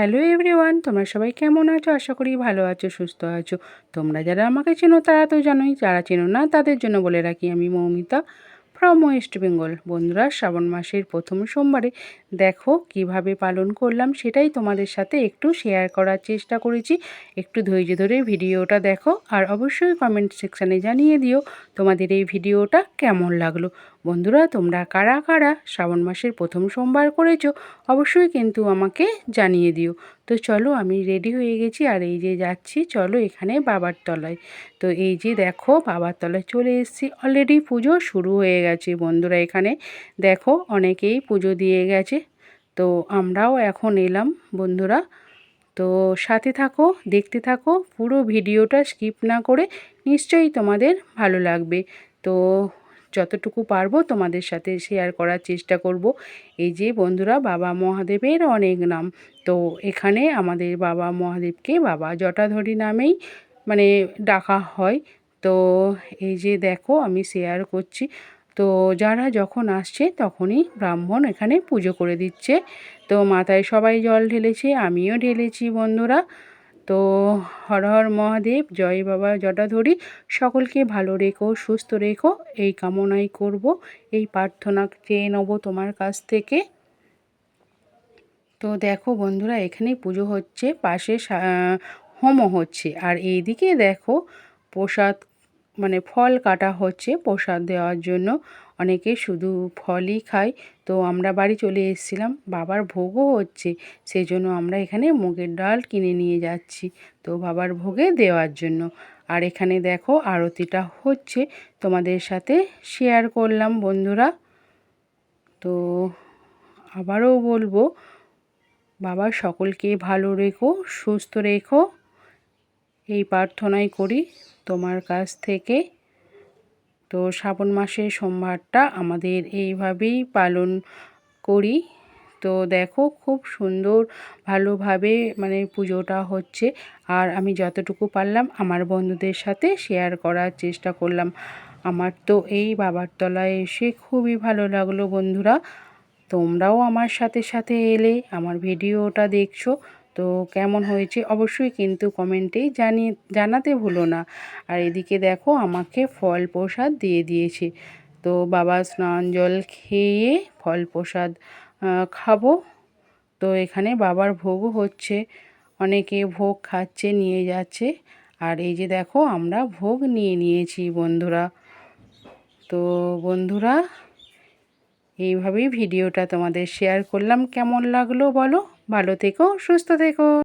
Hello everyone, তোমরা সবাই কেমন আছো? আশা করি ভালো আছো, সুস্থ আছো। তোমরা যারা আমাকে চেনো তারা তো জানোই, যারা চেনো না তাদের জন্য বলে রাখি আমি মৌমিতা। ফ্রম ওয়েস্ট বেঙ্গল বন্ধুরা, শ্রাবণ মাসের প্রথম সোমবারে দেখো কীভাবে পালন করলাম সেটাই তোমাদের সাথে একটু শেয়ার করার চেষ্টা করেছি। একটু ধৈর্য ধরে ভিডিওটা দেখো আর অবশ্যই কমেন্ট সেকশানে জানিয়ে দিও তোমাদের এই ভিডিওটা কেমন লাগল। বন্ধুরা, তোমরা কারা কারা শ্রাবণ মাসের প্রথম সোমবার করেছ অবশ্যই কিন্তু আমাকে জানিয়ে দিও। তো চলো আমি রেডি হয়ে গেছি আর এই যে যাচ্ছি, চলো এখানে বাবার তলায়। তো এই যে দেখো বাবার তলায় চলে এসেছি। অলরেডি পুজো শুরু হয়ে গেছে বন্ধুরা এখানে। দেখো অনেকেই পুজো দিয়ে গেছে। তো আমরাও এখন এলাম বন্ধুরা। তো সাথে থাকো, দেখতে থাকো, পুরো ভিডিওটা স্কিপ না করে নিশ্চয়ই তোমাদের ভালো লাগবে। তো যতটুকু পারব তোমাদের সাথে শেয়ার করার চেষ্টা করব। এই যে বন্ধুরা, বাবা মহাদেবের অনেক নাম। তো এখানে আমাদের বাবা মহাদেবকে বাবা জটাধরী নামেই মানে ডাকা হয়। তো এই যে দেখো, আমি শেয়ার করছি। তো যারা যখন আসছে, তখনই ব্রাহ্মণ এখানে পুজো করে দিচ্ছে। তো মাথায় সবাই জল ঢেলেছে, আমিও ঢেলেছি বন্ধুরা। তো হর হর মহাদেব, জয় বাবা জটাধরি। সকলকে ভালো রেখো, সুস্থ রেখো। এই কামনাই করব, এই প্রার্থনা চেয়ে নেব তোমার কাছ থেকে। তো দেখো বন্ধুরা এখানে পুজো হচ্ছে, পাশে হোমও হচ্ছে। আর এইদিকে দেখো, প্রসাদ মানে ফল কাটা হচ্ছে প্রসাদ দেওয়ার জন্য। অনেকে শুধু ফলই খায়। তো আমরা বাড়ি চলে এসেছিলাম, বাবার ভোগও হচ্ছে। সেই জন্য আমরা এখানে মুগের ডাল কিনে নিয়ে যাচ্ছি, তো বাবার ভোগে দেওয়ার জন্য। আর এখানে দেখো আরতিটা হচ্ছে, তোমাদের সাথে শেয়ার করলাম বন্ধুরা। তো আবারও বলব, বাবা সকলকে ভালো রেখো, সুস্থ রেখো। এই প্রার্থনাই করি। তোমার কাছ থেকে। তো শ্রাবণ মাসের সোমবারটা আমাদের এইভাবেই পালন করি। তো দেখো খুব সুন্দর ভালোভাবে মানে পুজোটা হচ্ছে। আর আমি যতটুকু পারলাম আমার বন্ধুদের সাথে শেয়ার করার চেষ্টা করলাম। আমার তো এই বাবার তলায় এসে খুবই ভালো লাগল বন্ধুরা। তোমরাও আমার সাথে সাথে এলে, আমার ভিডিওটা দেখছ। তো কেমন হয়েছে অবশ্যই কিন্তু কমেন্টেই জানিয়ে জানাতে ভুলো না। আর এদিকে দেখো আমাকে ফল প্রসাদ দিয়ে দিয়েছে। তো বাবা স্নান জল খেয়ে ফল প্রসাদ খাব। তো এখানে বাবার ভোগও হচ্ছে। অনেকে ভোগ খাচ্ছে, নিয়ে যাচ্ছে। আর এই যে দেখো আমরা ভোগ নিয়ে নিয়েছি বন্ধুরা। তো বন্ধুরা, এইভাবেই ভিডিওটা তোমাদের শেয়ার করলাম। কেমন লাগল বলো? ভালো থেকো সুস্থ থেকো